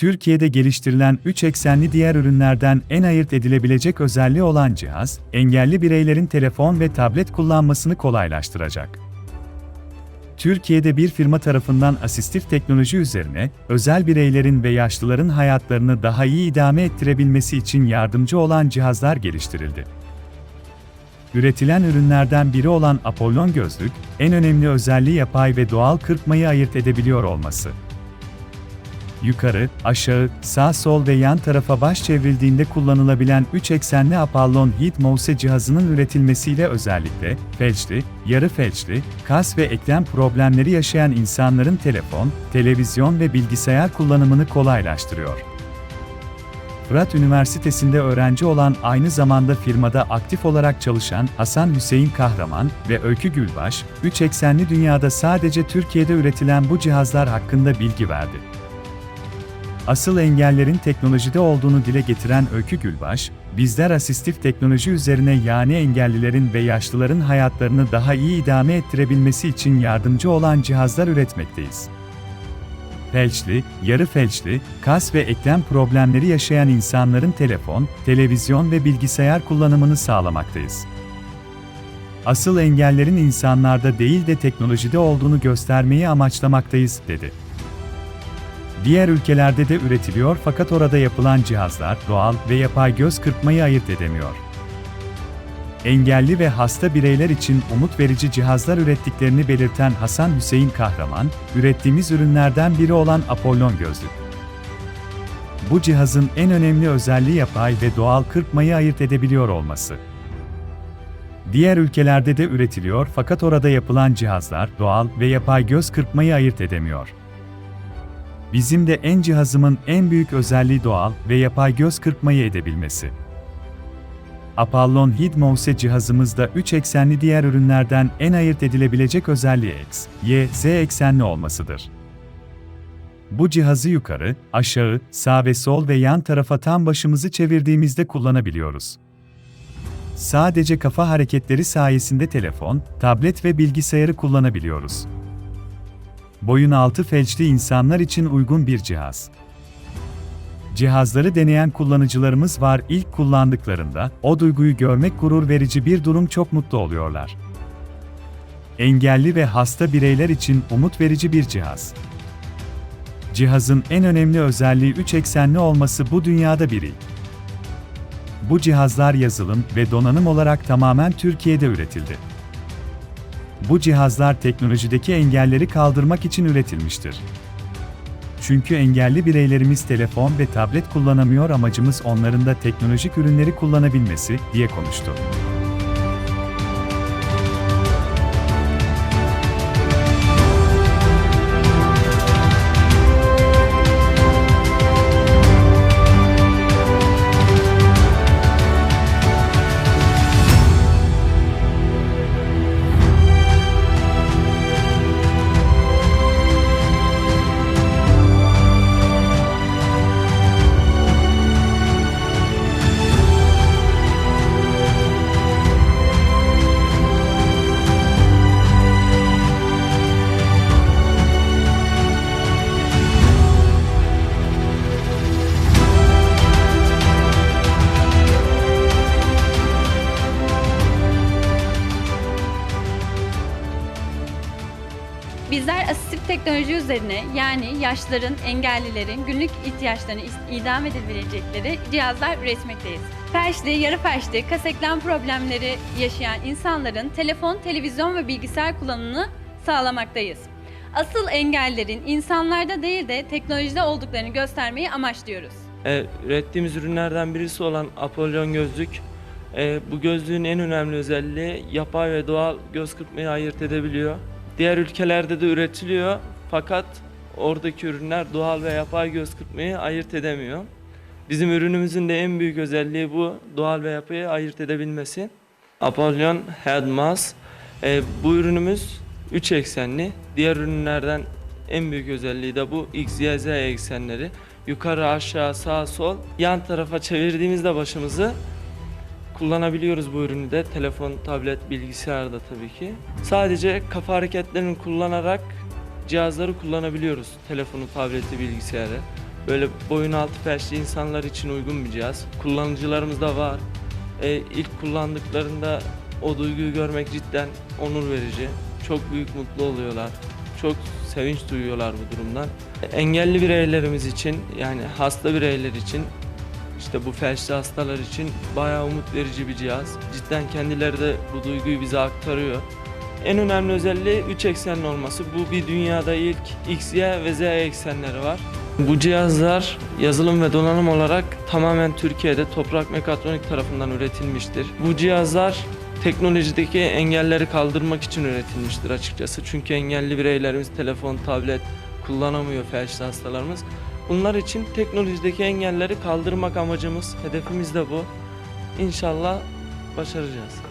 Türkiye'de geliştirilen 3 eksenli diğer ürünlerden en ayırt edilebilecek özelliği olan cihaz, engelli bireylerin telefon ve tablet kullanmasını kolaylaştıracak. Türkiye'de bir firma tarafından asistif teknoloji üzerine, özel bireylerin ve yaşlıların hayatlarını daha iyi idame ettirebilmesi için yardımcı olan cihazlar geliştirildi. Üretilen ürünlerden biri olan Apollon gözlük, en önemli özelliği yapay ve doğal kırpmayı ayırt edebiliyor olması. Yukarı, aşağı, sağ sol ve yan tarafa baş çevrildiğinde kullanılabilen 3 eksenli Apollon Heat Mouse cihazının üretilmesiyle özellikle, felçli, yarı felçli, kas ve eklem problemleri yaşayan insanların telefon, televizyon ve bilgisayar kullanımını kolaylaştırıyor. Fırat Üniversitesi'nde öğrenci olan aynı zamanda firmada aktif olarak çalışan Hasan Hüseyin Kahraman ve Öykü Gülbaş, 3 eksenli dünyada sadece Türkiye'de üretilen bu cihazlar hakkında bilgi verdi. Asıl engellerin teknolojide olduğunu dile getiren Öykü Gülbaş, bizler asistif teknoloji üzerine yani engellilerin ve yaşlıların hayatlarını daha iyi idame ettirebilmesi için yardımcı olan cihazlar üretmekteyiz. Felçli, yarı felçli, kas ve eklem problemleri yaşayan insanların telefon, televizyon ve bilgisayar kullanımını sağlamaktayız. Asıl engellerin insanlarda değil de teknolojide olduğunu göstermeyi amaçlamaktayız, dedi. Diğer ülkelerde de üretiliyor fakat orada yapılan cihazlar doğal ve yapay göz kırpmayı ayırt edemiyor. Engelli ve hasta bireyler için umut verici cihazlar ürettiklerini belirten Hasan Hüseyin Kahraman, ürettiğimiz ürünlerden biri olan Apollon gözlük. Bu cihazın en önemli özelliği yapay ve doğal kırpmayı ayırt edebiliyor olması. Diğer ülkelerde de üretiliyor fakat orada yapılan cihazlar doğal ve yapay göz kırpmayı ayırt edemiyor. Bizim de en cihazımın en büyük özelliği doğal ve yapay göz kırpmayı edebilmesi. Apollon Heat Mouse cihazımızda 3 eksenli diğer ürünlerden en ayırt edilebilecek özelliği X, Y, Z eksenli olmasıdır. Bu cihazı yukarı, aşağı, sağ ve sol ve yan tarafa tam başımızı çevirdiğimizde kullanabiliyoruz. Sadece kafa hareketleri sayesinde telefon, tablet ve bilgisayarı kullanabiliyoruz boyun altı felçli insanlar için uygun bir cihaz. Cihazları deneyen kullanıcılarımız var ilk kullandıklarında, o duyguyu görmek gurur verici bir durum çok mutlu oluyorlar. Engelli ve hasta bireyler için umut verici bir cihaz. Cihazın en önemli özelliği 3 eksenli olması bu dünyada bir ilk. Bu cihazlar yazılım ve donanım olarak tamamen Türkiye'de üretildi. Bu cihazlar teknolojideki engelleri kaldırmak için üretilmiştir. Çünkü engelli bireylerimiz telefon ve tablet kullanamıyor amacımız onların da teknolojik ürünleri kullanabilmesi, diye konuştu. Bizler asistif teknoloji üzerine yani yaşlıların, engellilerin günlük ihtiyaçlarını idam edebilecekleri cihazlar üretmekteyiz. Felçli, yarı felçli, kas problemleri yaşayan insanların telefon, televizyon ve bilgisayar kullanımını sağlamaktayız. Asıl engellerin insanlarda değil de teknolojide olduklarını göstermeyi amaçlıyoruz. E, ürettiğimiz ürünlerden birisi olan Apollon gözlük. E, bu gözlüğün en önemli özelliği yapay ve doğal göz kırpmayı ayırt edebiliyor. Diğer ülkelerde de üretiliyor fakat oradaki ürünler doğal ve yapay göz kırpmayı ayırt edemiyor. Bizim ürünümüzün de en büyük özelliği bu doğal ve yapayı ayırt edebilmesi. Apollon Head Mask. E, bu ürünümüz 3 eksenli. Diğer ürünlerden en büyük özelliği de bu X, Y, Z eksenleri. Yukarı, aşağı, sağ, sol. Yan tarafa çevirdiğimizde başımızı kullanabiliyoruz bu ürünü de. Telefon, tablet, bilgisayarda tabii ki. Sadece kafa hareketlerini kullanarak cihazları kullanabiliyoruz. Telefonu, tableti, bilgisayarı. böyle boyun altı felçli insanlar için uygun bir cihaz. Kullanıcılarımız da var. E, ilk kullandıklarında o duyguyu görmek cidden onur verici. Çok büyük mutlu oluyorlar. Çok sevinç duyuyorlar bu durumdan. Engelli bireylerimiz için yani hasta bireyler için işte bu felçli hastalar için bayağı umut verici bir cihaz. Cidden kendileri de bu duyguyu bize aktarıyor. En önemli özelliği 3 eksenli olması. Bu bir dünyada ilk X, Y ve Z eksenleri var. Bu cihazlar yazılım ve donanım olarak tamamen Türkiye'de Toprak Mekatronik tarafından üretilmiştir. Bu cihazlar teknolojideki engelleri kaldırmak için üretilmiştir açıkçası. Çünkü engelli bireylerimiz telefon, tablet kullanamıyor felçli hastalarımız. Bunlar için teknolojideki engelleri kaldırmak amacımız, hedefimiz de bu. İnşallah başaracağız.